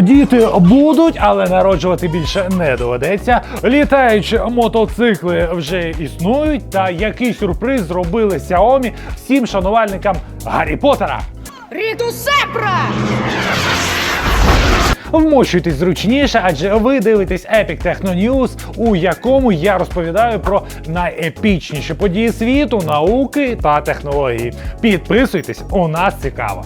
Діти будуть, але народжувати більше не доведеться. Літаючі мотоцикли вже існують. Та який сюрприз зробили Xiaomi всім шанувальникам Гаррі Поттера. Ріту Сепра! Вмощуйтесь зручніше, адже ви дивитесь Epic Techno News, у якому я розповідаю про найепічніші події світу, науки та технології. Підписуйтесь, у нас цікаво.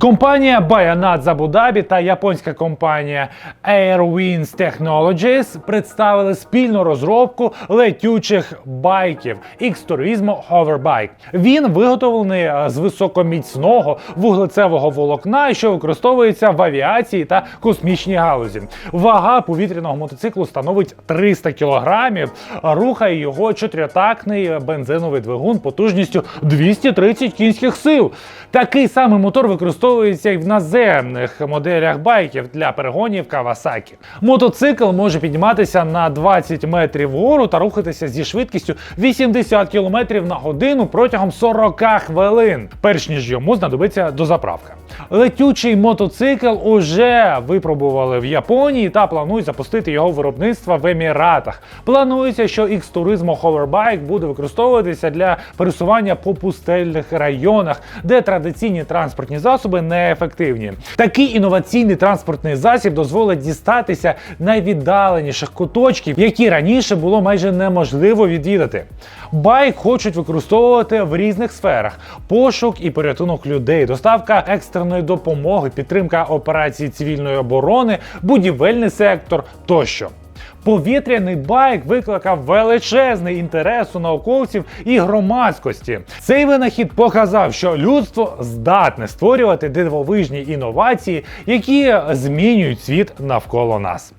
Компанія Bayanat з Абу-Дабі та японська компанія Airwinds Technologies представили спільну розробку летючих байків X-Turismo Hoverbike. Він виготовлений е, з високоміцного вуглецевого волокна, що використовується в авіації та космічній галузі. Вага повітряного мотоциклу становить 300 кілограмів. Рухає його чотирьотактний бензиновий двигун потужністю 230 кінських сил. Такий самий мотор використовується і в наземних моделях байків для перегонів Кавасакі. Мотоцикл може підніматися на 20 метрів вгору та рухатися зі швидкістю 80 км на годину протягом 40 хвилин, перш ніж йому знадобиться дозаправка. Летючий мотоцикл уже випробували в Японії та планують запустити його виробництво в Еміратах. Планується, що X-Turismo Hoverbike буде використовуватися для пересування по пустельних районах, де традиційні транспортні засоби неефективні. Такий інноваційний транспортний засіб дозволить дістатися найвіддаленіших куточків, які раніше було майже неможливо відвідати. Байк хочуть використовувати в різних сферах: пошук і порятунок людей, доставка екстреної допомоги, підтримка операцій цивільної оборони, будівельний сектор тощо. Повітряний байк викликав величезний інтерес у науковців і громадськості. Цей винахід показав, що людство здатне створювати дивовижні інновації, які змінюють світ навколо нас.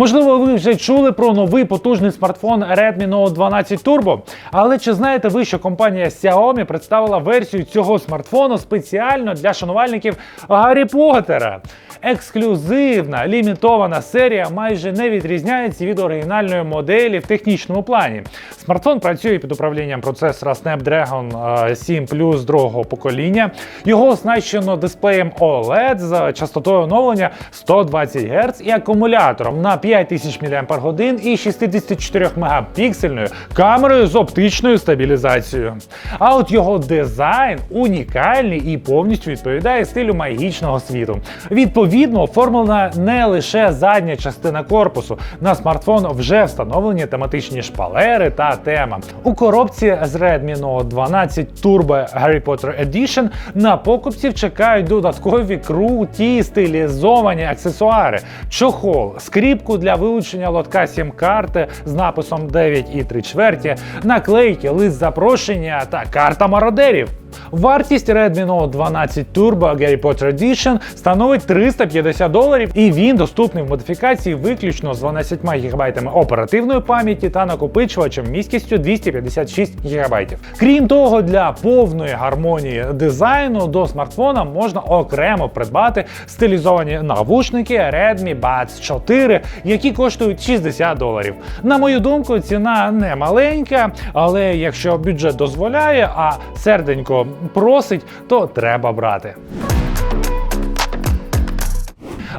Можливо, ви вже чули про новий потужний смартфон Redmi Note 12 Turbo. Але чи знаєте ви, що компанія Xiaomi представила версію цього смартфону спеціально для шанувальників Гаррі Поттера? Ексклюзивна лімітована серія майже не відрізняється від оригінальної моделі в технічному плані. Смартфон працює під управлінням процесора Snapdragon е, 7 Plus другого покоління. Його оснащено дисплеєм OLED з частотою оновлення 120 Гц і акумулятором на 5000 мАч і 64 мегапіксельною камерою з оптичною стабілізацією. А от його дизайн унікальний і повністю відповідає стилю магічного світу. Відповідно, оформлена не лише задня частина корпусу. На смартфон вже встановлені тематичні шпалери та тема. У коробці з Redmi Note 12 Turbo Harry Potter Edition на покупців чекають додаткові круті стилізовані аксесуари, чохол, скріпку для вилучення лотка сім-карти з написом 9 і 3 чверті, наклейки, лист запрошення та карта мародерів. Вартість Redmi Note 12 Turbo Potter Edition становить 350 доларів, і він доступний в модифікації виключно з 12 ГБ оперативної пам'яті та накопичувачем міськістю 256 ГБ. Крім того, для повної гармонії дизайну до смартфона можна окремо придбати стилізовані навушники Redmi Buds 4, які коштують 60 доларів. На мою думку, ціна не маленька, але якщо бюджет дозволяє, а серденько просить, то треба брати.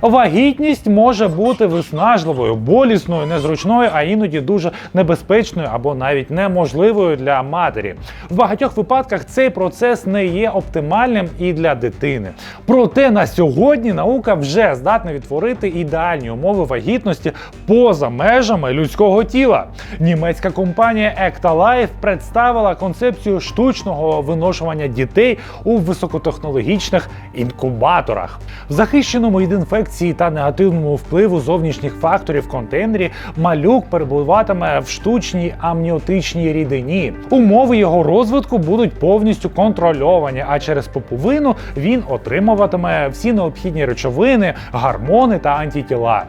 Вагітність може бути виснажливою, болісною, незручною, а іноді дуже небезпечною або навіть неможливою для матері. В багатьох випадках цей процес не є оптимальним і для дитини. Проте на сьогодні наука вже здатна відтворити ідеальні умови вагітності поза межами людського тіла. Німецька компанія Ectalife представила концепцію штучного виношування дітей у високотехнологічних інкубаторах. В захищеному від інфекції та негативному впливу зовнішніх факторів контейнері малюк перебуватиме в штучній амніотичній рідині. Умови його розвитку будуть повністю контрольовані, а через поповину він отримуватиме всі необхідні речовини, гормони та антитіла.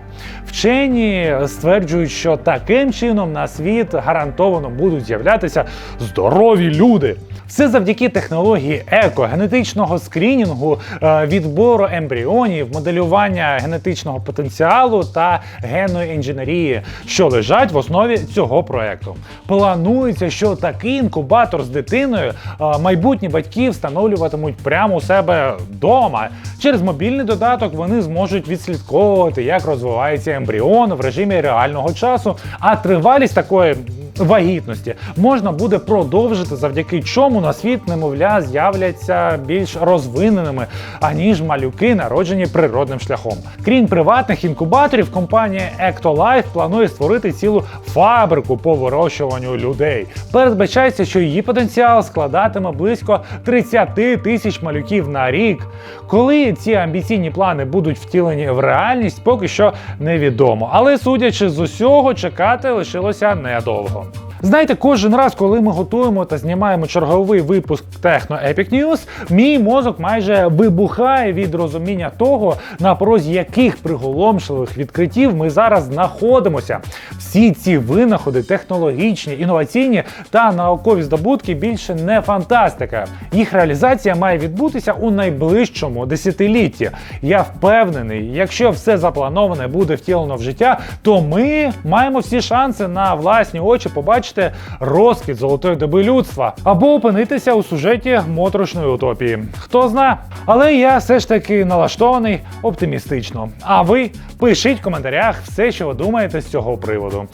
Вчені стверджують, що таким чином на світ гарантовано будуть з'являтися здорові люди. Все завдяки технології еко, генетичного скрінінгу, е, відбору ембріонів, моделювання генетичного потенціалу та генної інженерії, що лежать в основі цього проекту. Планується, що такий інкубатор з дитиною майбутні батьки встановлюватимуть прямо у себе вдома. Через мобільний додаток вони зможуть відслідковувати, як розвивається ембріон в режимі реального часу, а тривалість такої вагітності можна буде продовжити, завдяки чому на світ немовля з'являться більш розвиненими, аніж малюки, народжені природним шляхом. Крім приватних інкубаторів, компанія Ectolife планує створити цілу фабрику по вирощуванню людей. Передбачається, що її потенціал складатиме близько 30 тисяч малюків на рік. Коли ці амбіційні плани будуть втілені в реальність, поки що невідомо. Але судячи з усього, чекати лишилося недовго. Знаєте, кожен раз, коли ми готуємо та знімаємо черговий випуск Techno Epic News, мій мозок майже вибухає від розуміння того, на порозі яких приголомшливих відкриттів ми зараз знаходимося. Всі ці винаходи, технологічні, інноваційні та наукові здобутки більше не фантастика. Їх реалізація має відбутися у найближчому десятилітті. Я впевнений, якщо все заплановане буде втілено в життя, то ми маємо всі шанси на власні очі побачити розквіт золотої доби людства або опинитися у сюжеті моторошної утопії. Хто зна. Але я все ж таки налаштований оптимістично. А ви пишіть в коментарях все, що ви думаєте з цього приводу.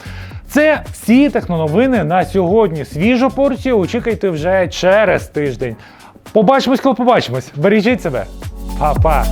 Це всі техноновини на сьогодні. Свіжу порцію очікуйте вже через тиждень. Побачимось, коли побачимось. Бережіть себе. Па-па.